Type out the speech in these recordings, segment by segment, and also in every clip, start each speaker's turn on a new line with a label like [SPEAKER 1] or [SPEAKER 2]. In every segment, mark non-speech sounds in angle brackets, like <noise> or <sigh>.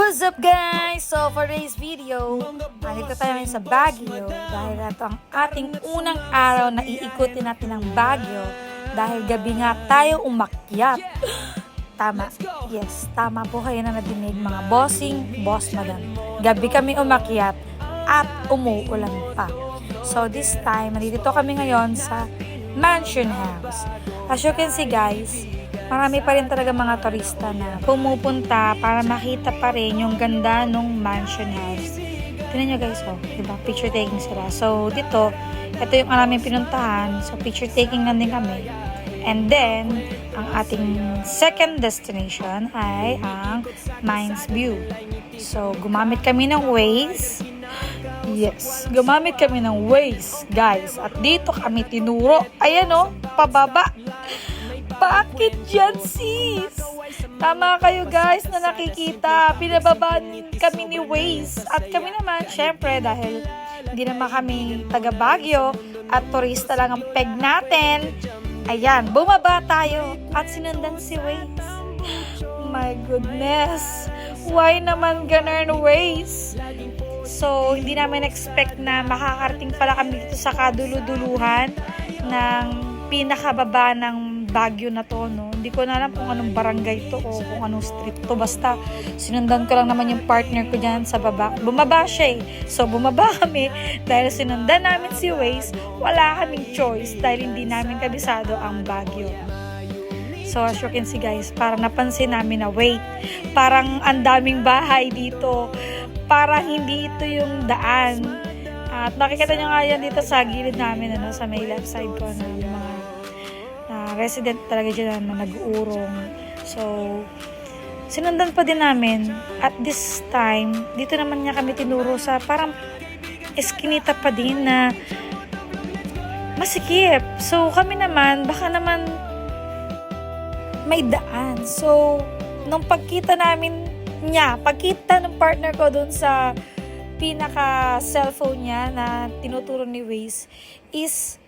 [SPEAKER 1] What's up guys? So for today's video, nandito tayo ngayon sa Baguio dahil ito ang ating unang araw na iikutin natin ng Baguio dahil gabi nga tayo umakyat. <gasps> Tama. Yes, tama po kayo na nadinig mga bossing, boss madam. Gabi kami umakyat at umuulan pa. So this time, nandito kami ngayon sa Mansion House. As you can see guys, marami pa rin talaga mga turista na pumupunta para makita pa rin yung ganda ng mansion house. Tingnan nyo guys, oh, diba? Picture taking sila. So, dito, ito yung aming pinuntahan. So, picture taking lang din kami. And then, ang ating second destination ay ang Mines View. So, gumamit kami ng Waze. Yes, gumamit kami ng Waze, guys. At dito kami tinuro. Ayan oh, pababa. Bakit dyan, sis? Tama kayo guys na nakikita. Pinababaan kami ni Waze. At kami naman, syempre, dahil hindi naman kami taga Baguio at turista lang ang peg natin. Ayan, bumaba tayo at sinundan si Waze. My goodness. Why naman ganun Waze? So, hindi namin expect na makakarating pala kami dito sa kaduluduluhan ng pinakababa ng Baguio na to, no? Hindi ko na alam kung anong barangay to o kung anong street to. Basta, sinundan ko lang naman yung partner ko dyan sa baba. Bumaba siya eh. So, bumaba <laughs> kami dahil sinundan namin si Waze. Wala kaming choice dahil hindi namin kabisado ang Baguio. So, as you can see guys, parang napansin namin na wait, parang ang daming bahay dito. Parang hindi ito yung daan. At nakikita nyo nga yan dito sa gilid namin, ano, sa may left side ko yung mga resident talaga dyan na nag-uurong. So, sinundan pa din namin. At this time, dito naman niya kami tinuro sa parang eskinita pa din na masikip. So, kami naman, baka naman may daan. So, nung pagkita namin niya, pagkita ng partner ko dun sa pinaka cellphone niya na tinuturo ni Waze is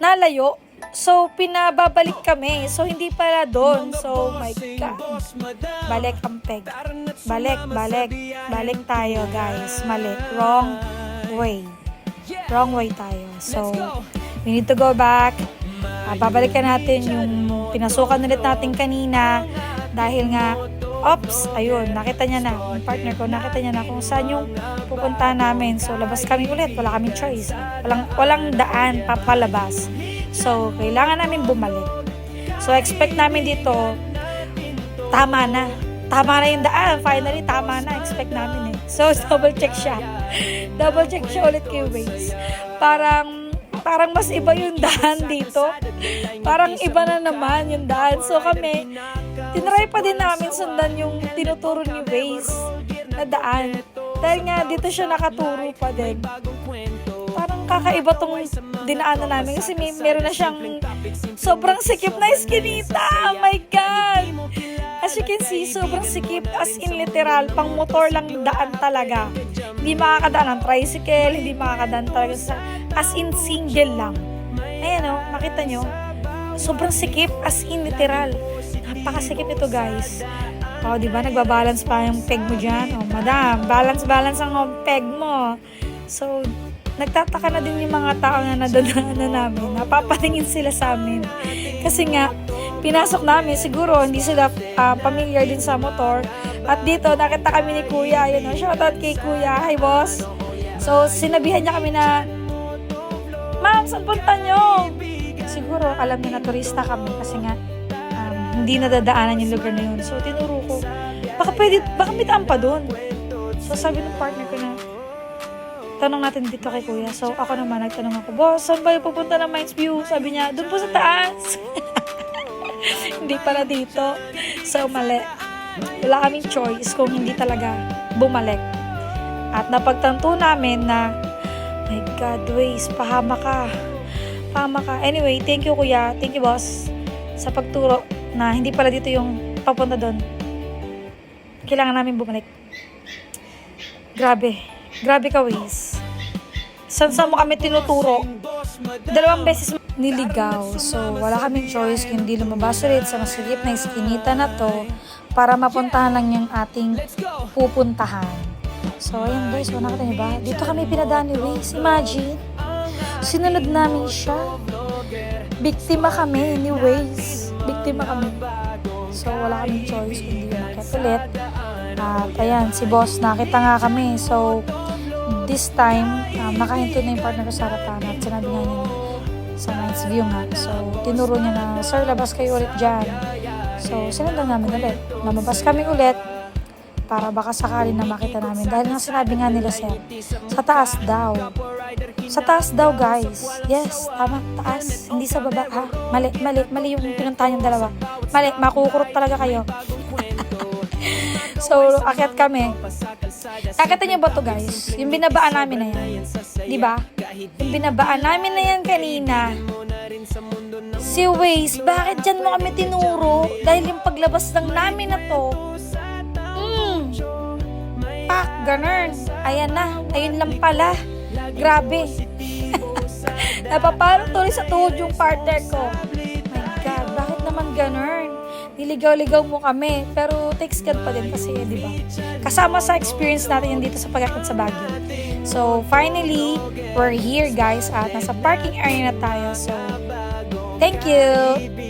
[SPEAKER 1] nalayo. So, pinababalik kami. So, hindi pala doon. So, my God. Balik ang peg. Balik, balik. Balik tayo, guys. Mali. Wrong way. Wrong way tayo. So, we need to go back. Ah, babalikan natin yung pinasukan ulit natin kanina dahil nga Ops, ayun, nakita niya na, yung partner ko, nakita niya na kung saan yung pupunta namin. So, labas kami ulit, wala kaming choice. Walang, walang daan papalabas. So, kailangan namin bumalik. So, expect namin dito, tama na. Tama na yung daan. Finally, tama na. Expect namin eh. So, <laughs> double check siya. double check siya ulit kay Waze. Parang, parang mas iba yung daan dito. Parang iba na naman yung daan. So, kami, tinry pa din namin sundan yung tinuturo ni Waze na daan. Dahil nga, dito siya nakaturo pa din. Parang kakaiba tong dinaanan namin kasi may, meron na siyang sobrang sikip na eskinita. Oh my God! As you can see, sobrang sikip as in literal, pang motor lang daan talaga. Hindi makakadaan ng tricycle, hindi makakadaan talaga sa, as in single lang. Ayan o, makita nyo, sobrang sikip as in literal. Napakasikip ito guys. O, di ba? Nagbabalance pa yung peg mo dyan. O, madam, balance-balance ang peg mo. So, nagtataka na din yung mga tao na nadadaanan namin. Napapatingin sila sa amin. Kasi nga, pinasok namin, siguro hindi sila ah, familiar din sa motor. At dito, nakita kami ni Kuya. Yun, o, shoutout kay Kuya. Hi, boss. So, sinabihan niya kami na, Ma'am, saan punta nyo? Siguro, alam niya na turista kami kasi nga, hindi nadadaanan yung lugar na yun. So, tinuro ko, baka pwede, baka may daan pa doon. So, sabi ng partner ko na, tanong natin dito kay kuya. So, ako naman, nagtanong ako, boss, saan ba yung pupunta ng Mines View? Sabi niya, doon po sa taas. <laughs> hindi pala dito. So, mali. Wala kaming choice kung hindi talaga bumalik. At napagtanto namin na, my God, Waze, pahama ka. Pahama ka. Anyway, thank you kuya. Thank you boss sa pagturo na hindi pala dito yung papunta doon. Kailangan namin bumalik. Grabe. Grabe ka, Waze. San saan mo kami tinuturo? Dalawang beses niligaw. So, wala kaming choice kundi lumabas ulit sa masigip na iskinita na to para mapuntahan lang yung ating pupuntahan. So, ayun guys, wala ka ba? Dito kami pinadaan ni Waze. Imagine, sinunod namin siya. Biktima kami ni Waze. Biktima kami. So, wala kaming choice kundi umakit ulit. At ayan, si boss, nakita nga kami. So, this time, um, nakahinto na yung partner ko sa harapan at sinabi nga niya sa nice view nga. So, tinuro niya na, Sir, labas kayo ulit dyan. So, sinundan namin ulit. Lumabas kami ulit para baka sakali na makita namin. Dahil nga sinabi nga nila, Sir, sa taas daw. Sa taas daw, guys. Yes, tama, taas. Hindi sa baba, ha? Mali, mali, mali yung pinuntahan yung dalawa. Mali, makukurot talaga kayo. <laughs> so, akyat kami. Kakata niyo ba to guys? Yung binabaan namin na yan. Di ba? Yung binabaan namin na yan kanina. Si Waze, bakit dyan mo kami tinuro? Dahil yung paglabas lang namin na to, pak, ganun. Ayan na, ayun lang pala. Grabe. <laughs> Napapalo tuloy sa tuhod yung partner ko. My God, bakit naman ganun? Niligaw-ligaw mo kami. Pero takes God pa din kasi, di ba? Kasama sa experience natin yan dito sa pagkakit sa Baguio. So, finally, we're here guys at nasa parking area na tayo. So, thank you!